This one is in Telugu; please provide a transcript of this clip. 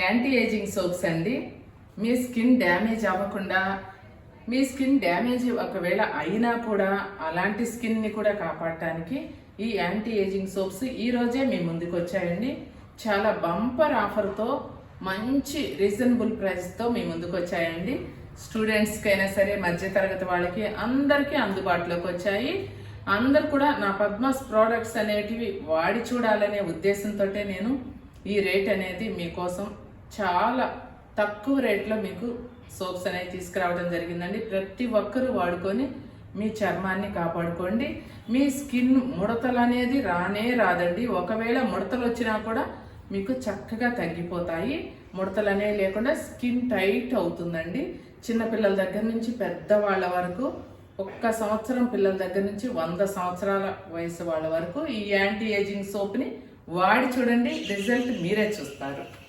యాంటీ ఏజింగ్ సోప్స్ అండి. మీ స్కిన్ డ్యామేజ్ అవ్వకుండా మీ స్కిన్ డ్యామేజ్ ఒకవేళ అయినా కూడా అలాంటి స్కిన్ని కూడా కాపాడటానికి ఈ యాంటీ ఏజింగ్ సోప్స్ ఈరోజే మీ ముందుకు వచ్చాయండి చాలా బంపర్ ఆఫర్తో మంచి రీజనబుల్ ప్రైస్తో మీ ముందుకు వచ్చాయండి స్టూడెంట్స్కి అయినా సరే మధ్యతరగతి వాళ్ళకి అందరికీ అందుబాటులోకి వచ్చాయి. అందరు కూడా నా పద్మాస్ ప్రోడక్ట్స్ అనేటివి వాడి చూడాలనే ఉద్దేశంతో నేను ఈ రేట్ అనేది మీకోసం చాలా తక్కువ రేట్లో మీకు సోప్స్ అనేవి తీసుకురావడం జరిగిందండి. ప్రతి ఒక్కరూ వాడుకొని మీ చర్మాన్ని కాపాడుకోండి. మీ స్కిన్ ముడతలు అనేది రానే రాదండి. ఒకవేళ ముడతలు వచ్చినా కూడా మీకు చక్కగా తగ్గిపోతాయి. ముడతలు అనేవి లేకుండా స్కిన్ టైట్ అవుతుందండి. చిన్నపిల్లల దగ్గర నుంచి పెద్దవాళ్ళ వరకు ఒక్క సంవత్సరం పిల్లల దగ్గర నుంచి వంద సంవత్సరాల వయసు వాళ్ళ వరకు ఈ యాంటీ ఏజింగ్ సోప్ని వాడి చూడండి రిజల్ట్ మీరే చూస్తారు.